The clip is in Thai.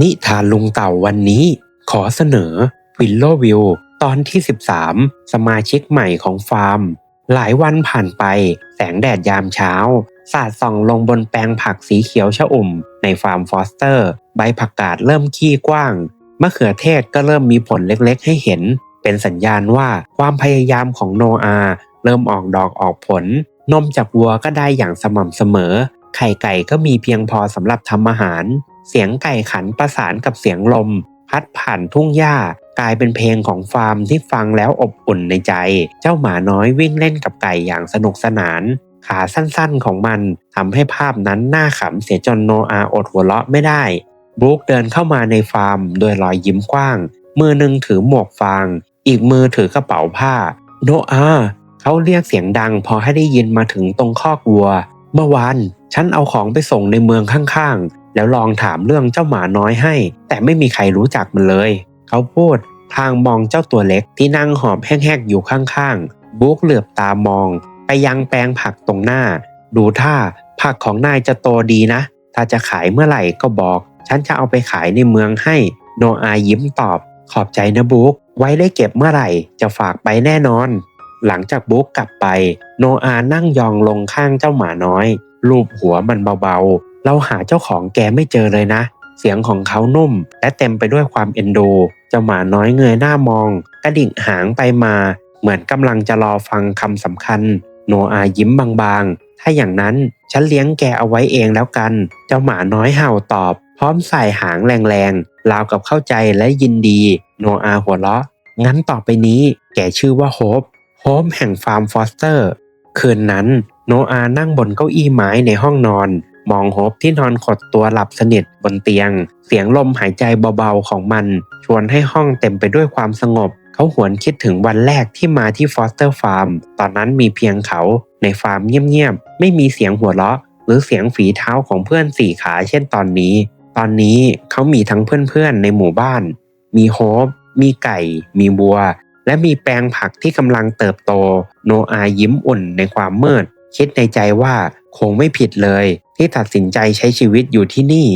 นิทานลุงเต่าวันนี้ ขอเสนอวิลโลวิวตอนที่ 13 สมาชิกใหม่ของฟาร์ม หลายวันผ่านไป แสงแดดยามเช้า สาดส่องลงบนแปลงผักสีเขียวชอุ่ม ในฟาร์มฟอสเตอร์ ใบผักกาดเริ่มขี้กว้าง มะเขือเทศก็เริ่มมีผลเล็กๆ ให้เห็น เป็นสัญญาณว่าความพยายามของโนอาเริ่มออกดอกออกผล นมจากวัวก็ได้อย่างสม่ำเสมอ ไข่ไก่ก็มีเพียงพอสำหรับทำอาหาร เสียงไก่ขันประสานกับเสียงลม พัดผ่านทุ่งหญ้ากลายเป็นเพลงของฟาร์มที่ฟังแล้วอบอุ่นในใจ เจ้าหมาน้อยวิ่งเล่นกับไก่อย่างสนุกสนาน ขาสั้นๆของมันทำให้ภาพนั้นน่าขำเสียจนโนอาอดหัวเราะไม่ได้ บรูคเดินเข้ามาในฟาร์มโดยรอยยิ้มกว้าง มือหนึ่งถือหมวกฟาง อีกมือถือกระเป๋าผ้า โนอาเขาเรียกเสียงดังพอให้ได้ยินมาถึงตรงคอกวัว เมื่อวานฉันเอาของไปส่งในเมืองข้างๆ แล้วลองถามเรื่องเจ้าหมาน้อยให้ แต่ไม่มีใครรู้จักมันเลย เขาพูดทางมองเจ้าตัวเล็กที่นั่งหอบแห้งๆอยู่ข้างๆ บุ๊กเหลือบตามอง ไปยังแปลงผักตรงหน้า ดูท่าผักของนายจะโตดีนะ ถ้าจะขายเมื่อไหร่ก็บอก ฉันจะเอาไปขายในเมืองให้ โนอายิ้มตอบ ขอบใจนะบุ๊กไว้ได้เก็บเมื่อไหร่ จะฝากไปแน่นอน หลังจากบุ๊กกลับไป โนอานั่งยองลงข้างเจ้าหมาน้อยลูบหัวมันเบาๆ เราหาเจ้าของแกไม่เจอเลยนะ เสียงของเขานุ่ม และเต็มไปด้วยความเอ็นดู เจ้าหมาน้อยเงยหน้ามอง กระดิ่งหางไปมา เหมือนกำลังจะรอฟังคำสำคัญ โนอายิ้มบางๆ ถ้าอย่างนั้นฉันเลี้ยงแกเอาไว้เองแล้วกัน เจ้าหมาน้อยเห่าตอบ พร้อมใส่หางแรงๆ ราวกับเข้าใจและยินดี โนอาหัวเราะ งั้นต่อไปนี้แกชื่อว่าโฮป โฮปแห่งฟาร์มฟอสเตอร์ คืนนั้นโนอานั่งบนเก้าอี้ไม้ในห้องนอน มองโฮปที่นอนขดตัวหลับสนิทบนเตียง เสียงลมหายใจเบาๆของมัน ชวนให้ห้องเต็มไปด้วยความสงบ เขาหวนคิดถึงวันแรกที่มาที่ฟอสเตอร์ฟาร์ม ตอนนั้นมีเพียงเขาในฟาร์มเงียบๆ ไม่มีเสียงหัวเราะ หรือเสียงฝีเท้าของเพื่อนสี่ขาเช่นตอนนี้ ตอนนี้เขามีทั้งเพื่อนๆในหมู่บ้าน มีโฮปมีไก่ มีบัว และมีแปลงผักที่กำลังเติบโต โนอายิ้มอุ่นในความมืด คิดในใจว่าคงไม่ผิดเลย ที่ตัดสินใจใช้ชีวิตอยู่ที่นี่